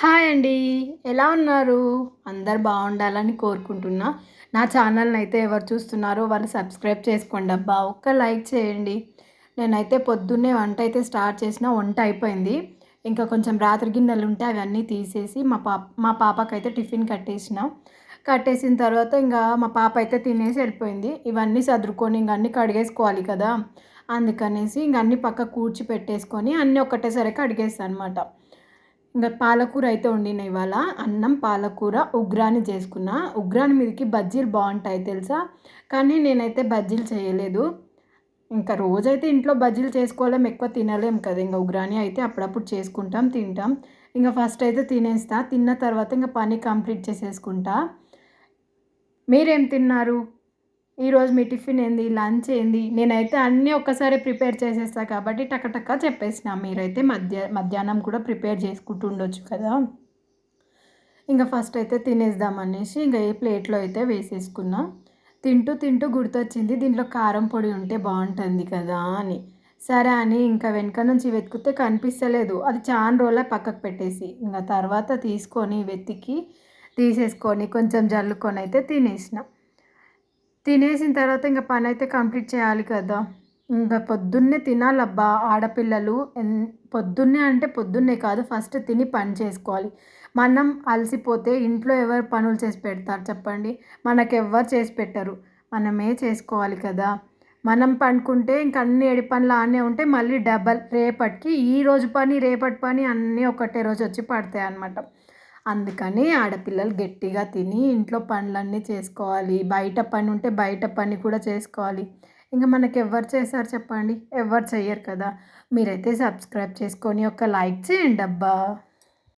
Hi అండి. ఎలా ఉన్నారు? అందరు బాగుండాలని కోరుకుంటున్నా. నా ఛానల్ని అయితే ఎవరు చూస్తున్నారో వాళ్ళు సబ్స్క్రైబ్ చేసుకోండి అబ్బా. ఒక్క లైక్ చేయండి. నేనైతే పొద్దున్నే వంట అయితే స్టార్ట్ చేసిన వంట అయిపోయింది. ఇంకా కొంచెం రాత్రి గిన్నెలు ఉంటే అవన్నీ తీసేసి మా పాప మా పాపకైతే టిఫిన్ కట్టేసిన. కట్టేసిన తర్వాత ఇంకా మా పాప అయితే తినేసి వెళ్ళిపోయింది. ఇవన్నీ సర్దుకొని ఇంక అన్నీ కడిగేసుకోవాలి కదా. అందుకనేసి ఇంక అన్నీ పక్క కూర్చి పెట్టేసుకొని అన్నీ ఒకటేసరి కడిగేస్తాను అనమాట ఇంకా పాలకూర అయితే వండిన ఇవాళ. అన్నం పాలకూర ఉగ్రాని చేసుకున్న. ఉగ్రాని మీదకి బజ్జీలు బాగుంటాయి తెలుసా? కానీ నేనైతే బజ్జీలు చేయలేదు. ఇంకా రోజైతే ఇంట్లో బజ్జీలు చేసుకోలేం ఎక్కువ తినలేం కదా ఇంకా ఉగ్రాని అయితే అప్పుడప్పుడు చేసుకుంటాం తింటాం. ఇంకా ఫస్ట్ అయితే తినేస్తా. తిన్న తర్వాత ఇంకా పని కంప్లీట్ చేసేసుకుంటా. మీరేం తిన్నారు? ఈరోజు మీ టిఫిన్ ఏంది? లంచ్ ఏంది? నేనైతే అన్నీ ఒక్కసారి ప్రిపేర్ చేసేస్తాను కాబట్టి టకటక చెప్పేసిన. మీరైతే మధ్య మధ్యాహ్నం కూడా ప్రిపేర్ చేసుకుంటూ ఉండొచ్చు కదా. ఇంకా ఫస్ట్ అయితే తినేద్దాం అనేసి ఇంకా ఏ ప్లేట్లో అయితే వేసేసుకున్నా. తింటూ తింటూ గుర్తొచ్చింది. దీంట్లో కారం పొడి ఉంటే బాగుంటుంది కదా అని. సరే అని ఇంకా వెనక నుంచి వెతికితే కనిపిస్తలేదు. అది చాలా రోజుల పక్కకు పెట్టేసి. ఇంకా తర్వాత తీసుకొని వెతికి తీసేసుకొని కొంచెం జల్లుకొని అయితే తినేసిన. తినేసిన తర్వాత ఇంకా పని అయితే కంప్లీట్ చేయాలి కదా. ఇంకా పొద్దున్నే తినాలబ్బా ఆడపిల్లలు. ఎన్ పొద్దున్నే అంటే పొద్దున్నే కాదు ఫస్ట్ తిని పని చేసుకోవాలి. మనం అలసిపోతే ఇంట్లో ఎవరు పనులు చేసి పెడతారు చెప్పండి? మనకు ఎవ్వరు చేసి పెట్టరు. మనమే చేసుకోవాలి కదా. మనం పండుకుంటే ఇంక అన్ని ఏడి పనులు ఆనే ఉంటే మళ్ళీ డబల్ రేపటికి ఈ రోజు పని రేపటి పని అన్నీ ఒకటే రోజు వచ్చి పడతాయి అన్నమాట. అందుకని ఆడపిల్లలు గట్టిగా తిని ఇంట్లో పనులన్నీ చేసుకోవాలి. బయట పని ఉంటే బయట పని కూడా చేసుకోవాలి. ఇంకా మనకి ఎవరు చేశారు చెప్పండి? ఎవరు చెయ్యరు కదా. మీరైతే సబ్స్క్రైబ్ చేసుకొని ఒక లైక్ చేయండి అబ్బా.